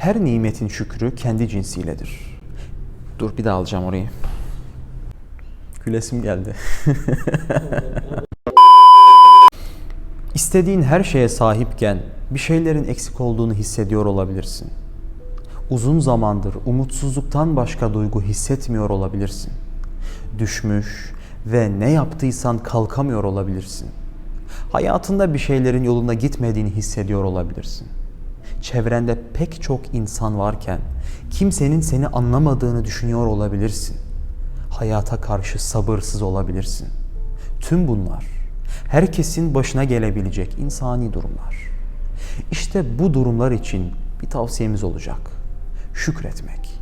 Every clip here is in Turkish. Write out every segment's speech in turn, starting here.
Her nimetin şükrü kendi cinsiyledir. Dur bir daha alacağım orayı. Gülesim geldi. İstediğin her şeye sahipken bir şeylerin eksik olduğunu hissediyor olabilirsin. Uzun zamandır umutsuzluktan başka duygu hissetmiyor olabilirsin. Düşmüş ve ne yaptıysan kalkamıyor olabilirsin. Hayatında bir şeylerin yolunda gitmediğini hissediyor olabilirsin. Çevrende pek çok insan varken kimsenin seni anlamadığını düşünüyor olabilirsin. Hayata karşı sabırsız olabilirsin. Tüm bunlar herkesin başına gelebilecek insani durumlar. İşte bu durumlar için bir tavsiyemiz olacak. Şükretmek.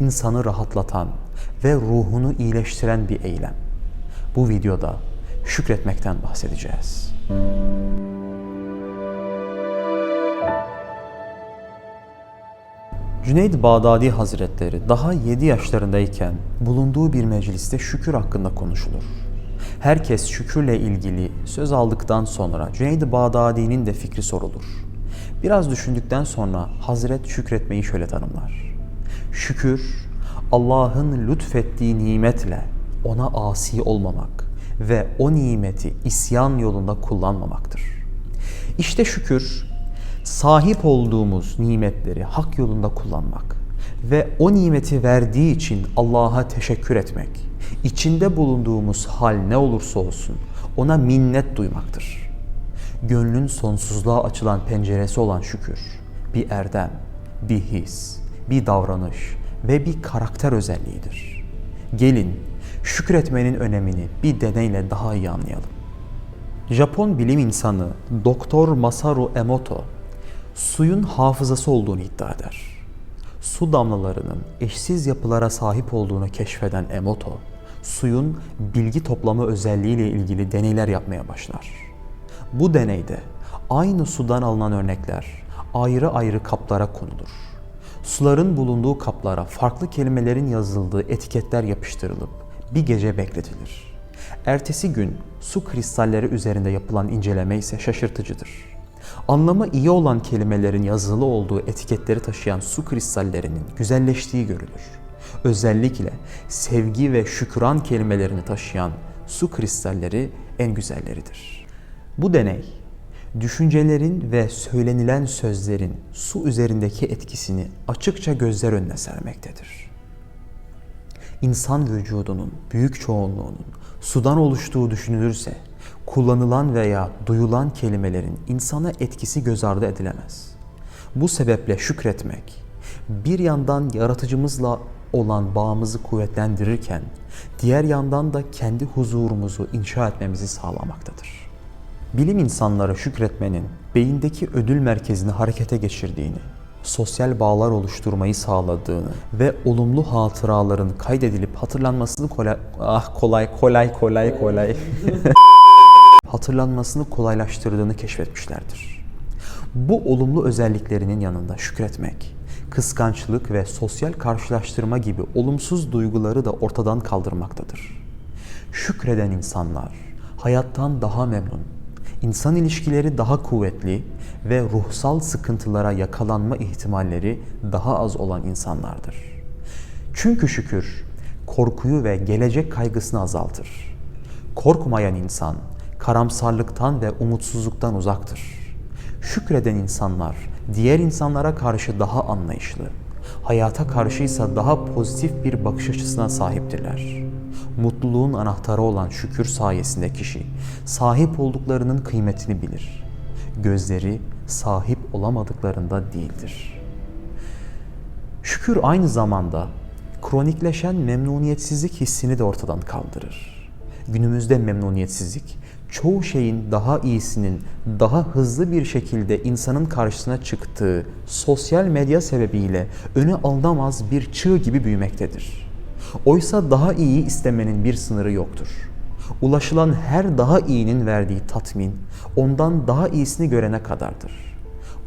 İnsanı rahatlatan ve ruhunu iyileştiren bir eylem. Bu videoda şükretmekten bahsedeceğiz. Cüneyd Bağdadi Hazretleri daha 7 yaşlarındayken bulunduğu bir mecliste şükür hakkında konuşulur. Herkes şükürle ilgili söz aldıktan sonra Cüneyd Bağdadi'nin de fikri sorulur. Biraz düşündükten sonra Hazret şükretmeyi şöyle tanımlar. Şükür, Allah'ın lütfettiği nimetle ona asi olmamak ve o nimeti isyan yolunda kullanmamaktır. İşte şükür, sahip olduğumuz nimetleri hak yolunda kullanmak ve o nimeti verdiği için Allah'a teşekkür etmek, içinde bulunduğumuz hal ne olursa olsun ona minnet duymaktır. Gönlün sonsuzluğa açılan penceresi olan şükür, bir erdem, bir his, bir davranış ve bir karakter özelliğidir. Gelin şükretmenin önemini bir deneyle daha iyi anlayalım. Japon bilim insanı Doktor Masaru Emoto suyun hafızası olduğunu iddia eder. Su damlalarının eşsiz yapılara sahip olduğunu keşfeden Emoto, suyun bilgi toplama özelliğiyle ilgili deneyler yapmaya başlar. Bu deneyde aynı sudan alınan örnekler ayrı ayrı kaplara konulur. Suların bulunduğu kaplara farklı kelimelerin yazıldığı etiketler yapıştırılıp bir gece bekletilir. Ertesi gün su kristalleri üzerinde yapılan inceleme ise şaşırtıcıdır. Anlamı iyi olan kelimelerin yazılı olduğu etiketleri taşıyan su kristallerinin güzelleştiği görülür. Özellikle sevgi ve şükran kelimelerini taşıyan su kristalleri en güzelleridir. Bu deney, düşüncelerin ve söylenilen sözlerin su üzerindeki etkisini açıkça gözler önüne sermektedir. İnsan vücudunun büyük çoğunluğunun sudan oluştuğu düşünülürse, kullanılan veya duyulan kelimelerin insana etkisi göz ardı edilemez. Bu sebeple şükretmek, bir yandan yaratıcımızla olan bağımızı kuvvetlendirirken, diğer yandan da kendi huzurumuzu inşa etmemizi sağlamaktadır. Bilim insanları şükretmenin beyindeki ödül merkezini harekete geçirdiğini, sosyal bağlar oluşturmayı sağladığını ve olumlu hatıraların kaydedilip hatırlanmasını kolay ah kolay kolay kolay kolay hatırlanmasını kolaylaştırdığını keşfetmişlerdir. Bu olumlu özelliklerinin yanında şükretmek, kıskançlık ve sosyal karşılaştırma gibi olumsuz duyguları da ortadan kaldırmaktadır. Şükreden insanlar hayattan daha memnun, insan ilişkileri daha kuvvetli ve ruhsal sıkıntılara yakalanma ihtimalleri daha az olan insanlardır. Çünkü şükür korkuyu ve gelecek kaygısını azaltır. Korkmayan insan karamsarlıktan ve umutsuzluktan uzaktır. Şükreden insanlar diğer insanlara karşı daha anlayışlı, hayata karşıysa daha pozitif bir bakış açısına sahiptirler. Mutluluğun anahtarı olan şükür sayesinde kişi sahip olduklarının kıymetini bilir. Gözleri sahip olamadıklarında değildir. Şükür aynı zamanda kronikleşen memnuniyetsizlik hissini de ortadan kaldırır. Günümüzde memnuniyetsizlik çoğu şeyin daha iyisinin daha hızlı bir şekilde insanın karşısına çıktığı sosyal medya sebebiyle öne alınamaz bir çığ gibi büyümektedir. Oysa daha iyi istemenin bir sınırı yoktur. Ulaşılan her daha iyinin verdiği tatmin ondan daha iyisini görene kadardır.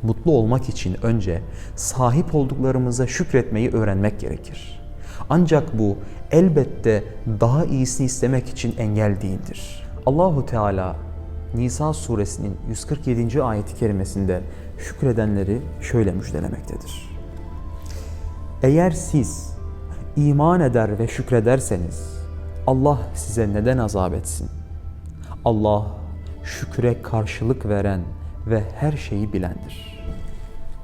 Mutlu olmak için önce sahip olduklarımıza şükretmeyi öğrenmek gerekir. Ancak bu elbette daha iyisini istemek için engel değildir. Allahu Teala Nisa suresinin 147. ayeti kerimesinde şükredenleri şöyle müjdelemektedir. Eğer siz iman eder ve şükrederseniz Allah size neden azap etsin? Allah şükre karşılık veren ve her şeyi bilendir.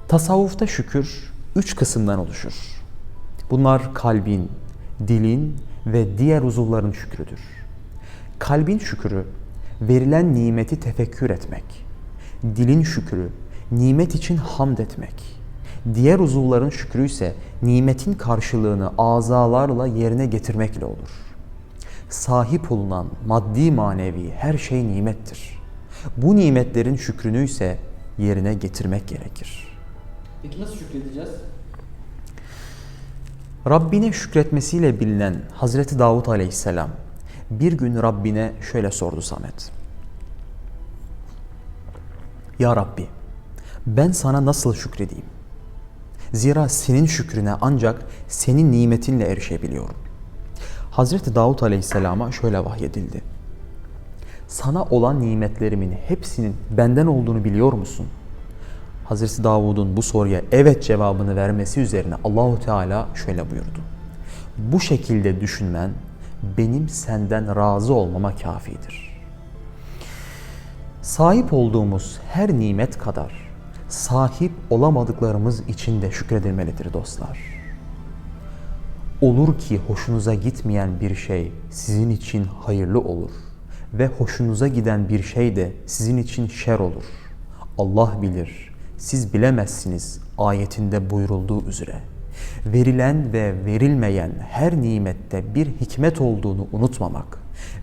Tasavvufta şükür üç kısımdan oluşur. Bunlar kalbin, dilin ve diğer uzuvların şükrüdür. Kalbin şükrü verilen nimeti tefekkür etmek. Dilin şükrü nimet için hamd etmek. Diğer uzuvların şükrü ise nimetin karşılığını azalarla yerine getirmekle olur. Sahip olunan maddi manevi her şey nimettir. Bu nimetlerin şükrünü ise yerine getirmek gerekir. Peki nasıl şükredeceğiz? Rabbine şükretmesiyle bilinen Hazreti Davut Aleyhisselam bir gün Rabbine şöyle sordu Samet. Ya Rabbi, ben sana nasıl şükredeyim? Zira senin şükrüne ancak senin nimetinle erişebiliyorum. Hazreti Davut Aleyhisselam'a şöyle vahyedildi. Sana olan nimetlerimin hepsinin benden olduğunu biliyor musun? Hazreti Davud'un bu soruya evet cevabını vermesi üzerine Allahu Teala şöyle buyurdu. Bu şekilde düşünmen benim senden razı olmama kafidir. Sahip olduğumuz her nimet kadar sahip olamadıklarımız için de şükredilmelidir dostlar. Olur ki hoşunuza gitmeyen bir şey sizin için hayırlı olur ve hoşunuza giden bir şey de sizin için şer olur. Allah bilir, siz bilemezsiniz ayetinde buyurulduğu üzere. Verilen ve verilmeyen her nimette bir hikmet olduğunu unutmamak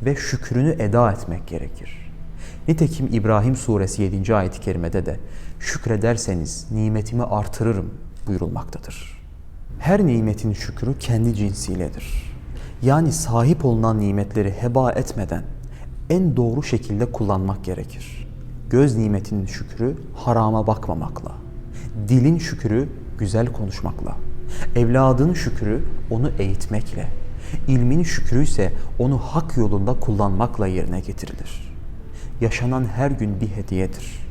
ve şükrünü eda etmek gerekir. Nitekim İbrahim suresi 7. ayet-i kerimede de şükrederseniz nimetimi artırırım buyurulmaktadır. Her nimetin şükrü kendi cinsiyledir. Yani sahip olunan nimetleri heba etmeden en doğru şekilde kullanmak gerekir. Göz nimetinin şükrü harama bakmamakla, dilin şükrü güzel konuşmakla, evladın şükrü onu eğitmekle, ilmin şükrü ise onu hak yolunda kullanmakla yerine getirilir. Yaşanan her gün bir hediyedir.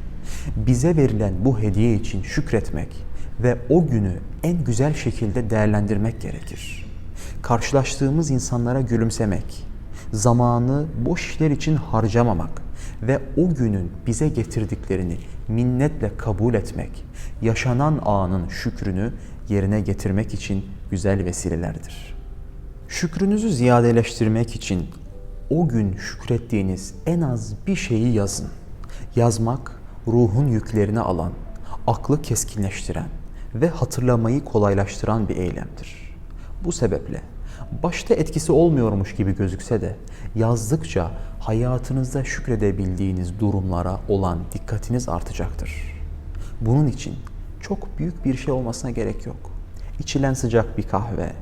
Bize verilen bu hediye için şükretmek ve o günü en güzel şekilde değerlendirmek gerekir. Karşılaştığımız insanlara gülümsemek, zamanı boş işler için harcamamak ve o günün bize getirdiklerini minnetle kabul etmek, yaşanan anın şükrünü yerine getirmek için güzel vesilelerdir. Şükrünüzü ziyadeleştirmek için o gün şükrettiğiniz en az bir şeyi yazın. Yazmak ruhun yüklerini alan, aklı keskinleştiren ve hatırlamayı kolaylaştıran bir eylemdir. Bu sebeple başta etkisi olmuyormuş gibi gözükse de yazdıkça hayatınızda şükredebildiğiniz durumlara olan dikkatiniz artacaktır. Bunun için çok büyük bir şey olmasına gerek yok. İçilen sıcak bir kahve,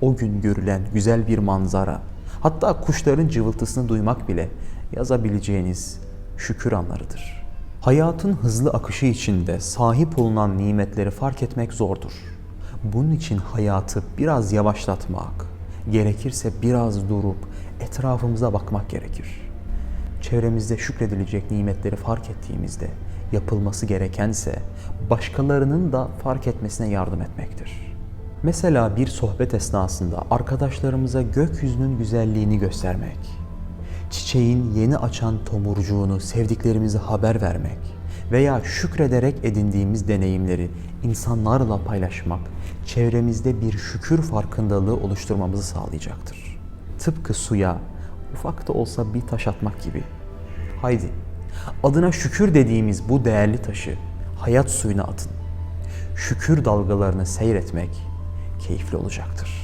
o gün görülen güzel bir manzara, hatta kuşların cıvıltısını duymak bile yazabileceğiniz şükür anlarıdır. Hayatın hızlı akışı içinde sahip olunan nimetleri fark etmek zordur. Bunun için hayatı biraz yavaşlatmak, gerekirse biraz durup etrafımıza bakmak gerekir. Çevremizde şükredilecek nimetleri fark ettiğimizde yapılması gerekense başkalarının da fark etmesine yardım etmektir. Mesela bir sohbet esnasında arkadaşlarımıza gökyüzünün güzelliğini göstermek, çiçeğin yeni açan tomurcuğunu sevdiklerimize haber vermek veya şükrederek edindiğimiz deneyimleri insanlarla paylaşmak çevremizde bir şükür farkındalığı oluşturmamızı sağlayacaktır. Tıpkı suya ufak da olsa bir taş atmak gibi. Haydi adına şükür dediğimiz bu değerli taşı hayat suyuna atın. Şükür dalgalarını seyretmek keyifli olacaktır.